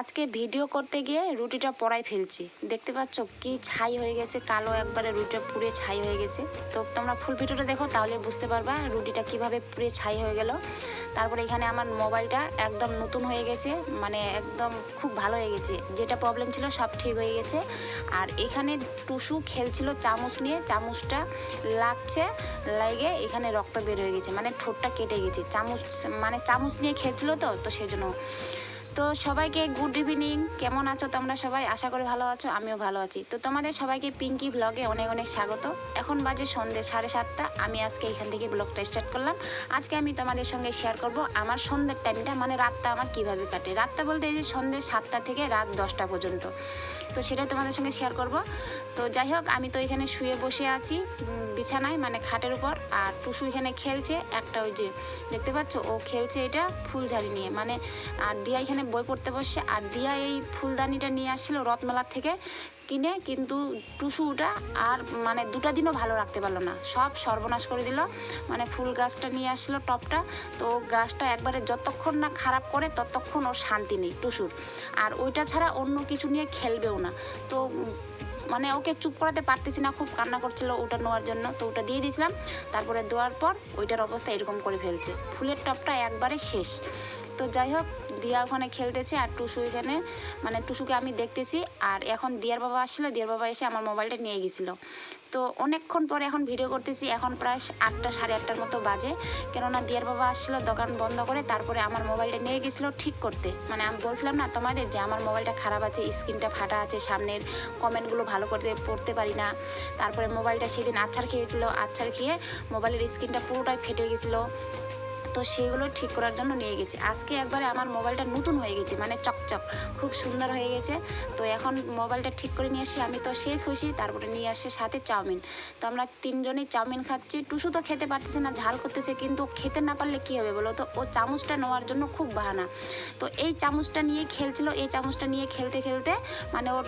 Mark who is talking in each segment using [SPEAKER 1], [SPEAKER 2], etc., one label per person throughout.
[SPEAKER 1] আজকে ভিডিও করতে গিয়ে রুটিটা পড়াই ফেলছি। দেখতে পাচ্ছ কি ছাই হয়ে গেছে, কালো একবারে রুটিটা পুড়ে ছাই হয়ে গেছে। তো তোমরা ফুল ভিডিওটা দেখো, তাহলে বুঝতে পারবা রুটিটা কীভাবে পুড়ে ছাই হয়ে গেল। তারপরে এখানে আমার মোবাইলটা একদম নতুন হয়ে গেছে মানে একদম খুব ভালো হয়ে গেছে। যেটা প্রবলেম ছিল সব ঠিক হয়ে গেছে। আর এখানে টুসু খেলছিল চামচ নিয়ে, চামচটা লাগছে লাগে এখানে রক্ত বের হয়ে গেছে মানে ঠোঁটটা কেটে গেছে। চামচ মানে চামচ নিয়ে খেলছিল তো তো সেই জন্য তো সবাইকে গুড ইভিনিং কেমন আছো তোমরা সবাই? আশা করি ভালো আছো, আমিও ভালো আছি। তো তোমাদের সবাইকে পিঙ্কি ব্লগে অনেক অনেক স্বাগত। এখন বাজে সন্ধ্যে সাড়ে সাতটা, আমি আজকে এখান থেকে ব্লগটা স্টার্ট করলাম। আজকে আমি তোমাদের সঙ্গে শেয়ার করব আমার সন্ধ্যের টাইমটা মানে রাতটা আমার কীভাবে কাটে। রাতটা বলতে এই যে সন্ধ্যে সাতটা থেকে রাত দশটা পর্যন্ত। তো সেটাই তোমাদের সঙ্গে শেয়ার করব। তো যাই হোক, আমি তো এখানে শুয়ে বসে আছি বিছানায় মানে খাটের উপর। আর টুসু এখানে খেলছে, একটা ওই যে দেখতে পাচ্ছ, ও খেলছে এটা ফুলঝাড়ি নিয়ে। মানে আর দিয়া এখানে বই পড়তে বসছে আর দিয়া এই ফুলদানিটা নিয়ে আসছিল রথমেলার থেকে কিনে, কিন্তু টুসুটা আর মানে দুটা দিনও ভালো রাখতে পারল না। সব সর্বনাশ করে দিল। মানে ফুল গাছটা নিয়ে আসলো টপটা। তো গাছটা একবারে যতক্ষণ না খারাপ করে ততক্ষণ ওর শান্তি নেই টুসুর। আর ওইটা ছাড়া অন্য কিছু নিয়ে খেলবেও না। তো মানে ওকে চুপ করাতে পারতেছি না, খুব কান্না করছিল ওটা নেওয়ার জন্য। তো ওটা দিয়ে দিয়েছিলাম। তারপরে দেওয়ার পর ওইটার অবস্থা এরকম করে ফেলছে। ফুলের টপটা একবারে শেষ। তো যাই হোক দিয়া ওখানে খেলতেছে আর টুসু এখানে মানে টুসুকে আমি দেখতেছি। আর এখন দিয়ার বাবা আসছিল, দিয়ার বাবা এসে আমার মোবাইলটা নিয়ে গেছিল। তো অনেকক্ষণ পরে এখন ভিডিও করতেছি, এখন প্রায় আটটা, সাড়ে আটটার মতো বাজে। কেননা দিয়ার বাবা আসছিল, দোকান বন্ধ করে তারপরে আমার মোবাইলটা নিয়ে গেছিল ঠিক করতে। মানে আমি বলছিলাম না তোমাদের যে আমার মোবাইলটা খারাপ আছে, স্ক্রিনটা ফাটা আছে, সামনের কমেন্টগুলো ভালো করতে, পড়তে পারি না। তারপরে মোবাইলটা সেদিন আচ্ছার খেয়েছিল আচ্ছার খেয়ে মোবাইলের স্ক্রিনটা পুরোটাই ফেটে গেছিল। তো সেগুলো ঠিক করার জন্য নিয়ে গেছি। আজকে একবারে আমার মোবাইলটা নতুন হয়ে গেছে মানে চকচক, খুব সুন্দর হয়ে গেছে। তো এখন মোবাইলটা ঠিক করে নিয়ে আসি আমি তো সে খুশি, তারপরে নিয়ে আসছে সাথে চাউমিন। তো আমরা তিনজনেই চাউমিন খাচ্ছি। টুসু তো খেতে পারতেছে না, ঝাল করতেছে, কিন্তু খেতে না পারলে কী হবে বলো তো? ও চামচটা নেওয়ার জন্য খুব বাহানা। তো এই চামচটা নিয়ে খেলছিল, এই চামচটা নিয়ে খেলতে খেলতে মানে ওর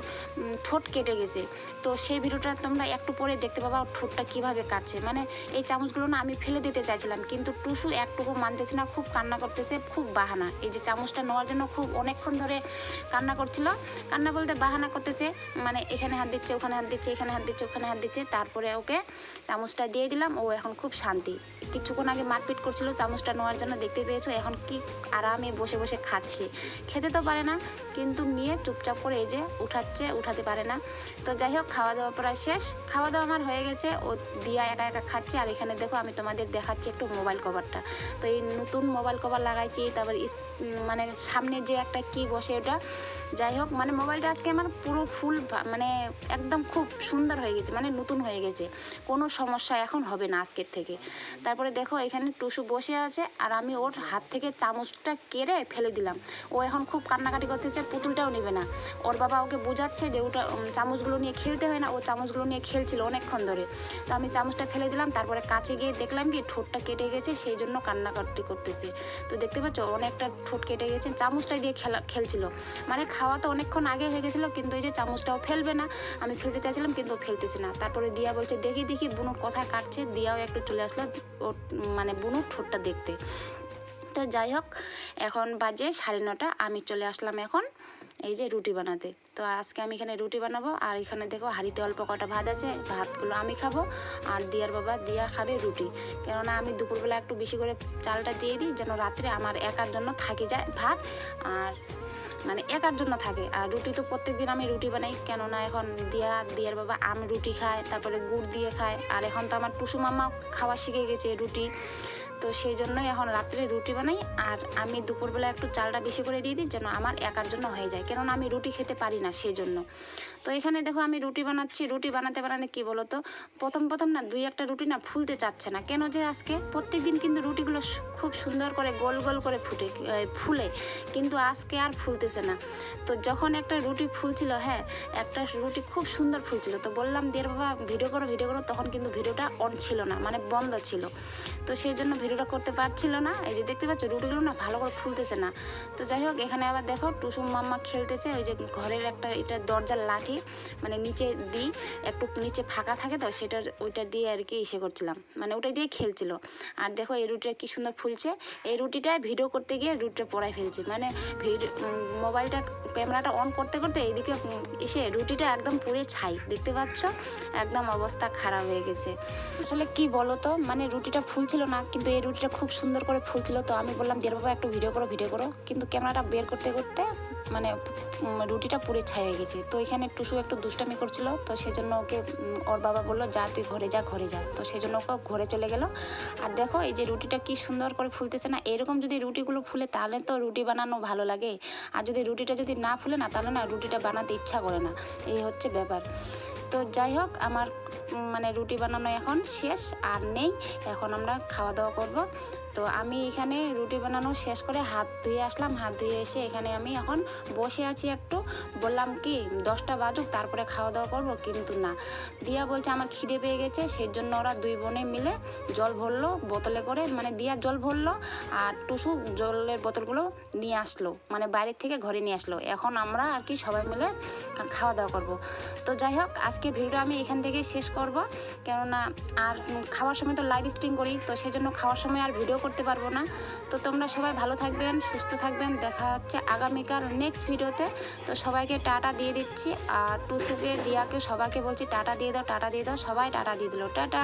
[SPEAKER 1] ঠোঁট কেটে গেছে। তো সেই ভিডিওটা তোমরা একটু পরে দেখতে পাবা, ওর ঠোঁটটা কীভাবে কাটছে। মানে এই চামচগুলো না আমি ফেলে দিতে চাইছিলাম, কিন্তু টুসু একটুকু মানতেছে না, খুব কান্না করতেছে, খুব বাহানা। এই যে চামচটা নেওয়ার জন্য খুব অনেকক্ষণ ধরে কান্না করছিল। কান্না বলতে বাহানা করতেছে মানে এখানে হাত দিচ্ছে, ওখানে হাত দিচ্ছে, এখানে হাত দিচ্ছে, ওখানে হাত দিচ্ছে, তারপরে ওকে চামচটা দিয়ে দিলাম, ও এখন খুব শান্তি। কিছুক্ষণ আগে মারপিট করছিল চামচটা নেওয়ার জন্য, দেখতে পেয়েছ, এখন কি আরামে বসে বসে খাচ্ছে। খেতে তো পারে না, কিন্তু নিয়ে চুপচাপ করে এই যে উঠাচ্ছে, উঠাতে পারে না। তো যাই হোক খাওয়া দাওয়া প্রায় শেষ। খাওয়া দাওয়া আমার হয়ে গেছে, ও দিয়া একা একা খাচ্ছে, আর এখানে দেখো আমি তোমাদের দেখাচ্ছি একটু মোবাইল কভারটা। তো এই নতুন মোবাইল কভার লাগাইছি, তারপর মানে সামনে যে একটা কি বসে ওটা। যাই হোক মানে মোবাইলটা আজকে আমার পুরো ফুল মানে একদম খুব সুন্দর হয়ে গেছে মানে নতুন হয়ে গেছে। কোনো সমস্যা এখন হবে না আজকের থেকে। তারপরে দেখো, এখানে টুসু বসে আছে, আর আমি ওর হাত থেকে চামচটা কেড়ে ফেলে দিলাম। ও এখন খুব কান্নাকাটি করতেছে পুতুলটাও নেবে না। ওর বাবা ওকে বোঝাচ্ছে যে ওটা চামচগুলো নিয়ে খেলতে হয় না, ও চামচগুলো নিয়ে খেলছিল অনেকক্ষণ ধরে। তো আমি চামচটা ফেলে দিলাম, তারপরে কাছে গিয়ে দেখলাম কি ঠোঁটটা কেটে গেছে, সেই জন্য কান্নাকাটি করতেছে। তো দেখতে পাচ্ছ, অনেকটা ঠোঁট কেটে গেছে। চামচটা দিয়ে খেলা, খেলছিল। মানে খাওয়া তো অনেকক্ষণ আগে হয়ে গেছিল, কিন্তু এই যে চামচটাও ফেলবে না। আমি ফেলতে চাইছিলাম, কিন্তু ফেলতেছে না। তারপরে দিয়া বলছে, দেখি দেখি, বুনুর কথায় কাটছে। দিয়াও একটু চলে আসলো মানে বুনুর ঠোঁটটা দেখতে। তো যাই হোক, এখন বাজে সাড়ে নটা, আমি চলে আসলাম এখন। এই যে রুটি বানাতে। তো আজকে আমি এখানে রুটি বানাবো, আর এখানে দেখো হাঁড়িতে অল্প কটা ভাত আছে, ভাতগুলো আমি খাব, আর দিয়ার বাবা দিয়া খাবে রুটি। কেননা আমি দুপুরবেলা একটু বেশি করে চালটা দিয়ে দিই, যেন রাত্রে আমার একার জন্য থাকে যায় ভাত, আর মানে একার জন্য থাকে। আর রুটি তো প্রত্যেক দিন আমি রুটি বানাই, কেননা এখন দিয়া, দিয়ার বাবা আম রুটি খায়, তারপরে গুড় দিয়ে খায়, আর এখন তো আমার টুসু মামা খাওয়া শিখে গেছে রুটি। তো সেই জন্যই এখন রাত্রে রুটি বানাই, আর আমি দুপুরবেলা একটু চালটা বেশি করে দিয়ে দিই যেন আমার একার জন্য হয়ে যায়। কেননা আমি রুটি খেতে পারি না সেই জন্য। তো এখানে দেখো আমি রুটি বানাচ্ছি। রুটি বানাতে বানাতে কী বলো তো প্রথম প্রথম না দুই একটা রুটি না ফুলতে চাচ্ছে না। কেন যে আজকে? প্রত্যেক দিন কিন্তু রুটিগুলো খুব সুন্দর করে গোল গোল করে ফুটে ফুলে। কিন্তু আজকে আর ফুলতেছে না। তো যখন একটা রুটি ফুলছিল হ্যাঁ একটা রুটি খুব সুন্দর ফুলছিল। তো বললাম দের বাবা, ভিডিও করো ভিডিও করো। তখন কিন্তু ভিডিওটা অন ছিল না মানে বন্ধ ছিল। তো সেই জন্য ভিডিওটা করতে পারছিল না। এই যে দেখতে পাচ্ছ, রুটিগুলো না ভালো করে ফুলতেছে না। তো যাই হোক, এখানে আবার দেখো, টুসুম মাম্মা খেলতেছে। ওই যে ঘরের একটা, এটা দরজার লাঠি মানে নিচে দিই একটু নিচে ফাঁকা থাকে তো সেটা ওইটা দিয়ে আর কি ইসে করছিলাম। মানে ওটা দিয়ে খেলছিল। আর দেখো এই রুটিটা কি সুন্দর ফুলছে। এই রুটিটা ভিডিও করতে গিয়ে রুটিটা পড়াই ফেলছি। মানে ভিডিও মোবাইলটা, ক্যামেরাটা অন করতে করতে এইদিকে এসে রুটিটা একদম পুড়ে ছাই। দেখতে পাচ্ছ? একদম অবস্থা খারাপ হয়ে গেছে। আসলে কি বলো তো মানে রুটিটা ফুলছিল না, কিন্তু এই রুটিটা খুব সুন্দর করে ফুলছিল তো। আমি বললাম বাবা একটু ভিডিও করো ভিডিও করো। কিন্তু ক্যামেরাটা বের করতে করতে মানে রুটিটা পুড়ে ছাই হয়ে গেছে। তো এখানে টুসু একটু দুষ্টামি করছিল, তো সেজন্য ওকে ওর বাবা বলল, যা, তুই ঘরে যা ঘরে যা। তো সেজন্য ওকে ঘরে চলে গেল। আর দেখো, এই যে রুটিটা কি সুন্দর করে ফুলতেছে না, এরকম যদি রুটিগুলো ফুলে, তাহলে তো রুটি বানানো ভালো লাগে। আর যদি রুটিটা যদি না ফুলে না, তাহলে না রুটিটা বানাতে ইচ্ছা করে না। এই হচ্ছে ব্যাপার। তো যাই হোক, আমার মানে রুটি বানানো এখন শেষ, আর নেই, এখন আমরা খাওয়া দাওয়া করব। তো আমি এখানে রুটি বানানো শেষ করে হাত ধুয়ে আসলাম। হাত ধুয়ে এসে এখানে আমি এখন বসে আছি একটু। বললাম কি, দশটা বাজুক, তারপরে খাওয়া দাওয়া করব, কিন্তু না। দিয়া বলছে, আমার খিদে পেয়ে গেছে সেই জন্য ওরা দুই বোনে মিলে জল ভরলো, বোতলে করে মানে দিয়া জল ভরলো আর টুসু জলের বোতলগুলো নিয়ে আসলো মানে বাইরের থেকে ঘরে নিয়ে আসলো। এখন আমরা আর কি সবাই মিলে খাওয়া দাওয়া করব। তো যাই হোক, আজকে ভিডিওটা আমি এখান থেকে শেষ করব। কেননা আর খাওয়ার সময় তো লাইভ স্ট্রিম করি, তো সেজন্য খাওয়ার সময় আর ভিডিও করতে পারব না। তো তোমরা সবাই ভালো থাকবেন, সুস্থ থাকবেন। দেখা হচ্ছে আগামীকাল নেক্সট ভিডিওতে তো সবাইকে টাটা দিয়ে দিচ্ছি। আর টুসুকে, দিয়াকে সবাইকে বলছি, টাটা দিয়ে দাও, টাটা দিয়ে দাও। সবাই টাটা দিয়ে দিল। টাটা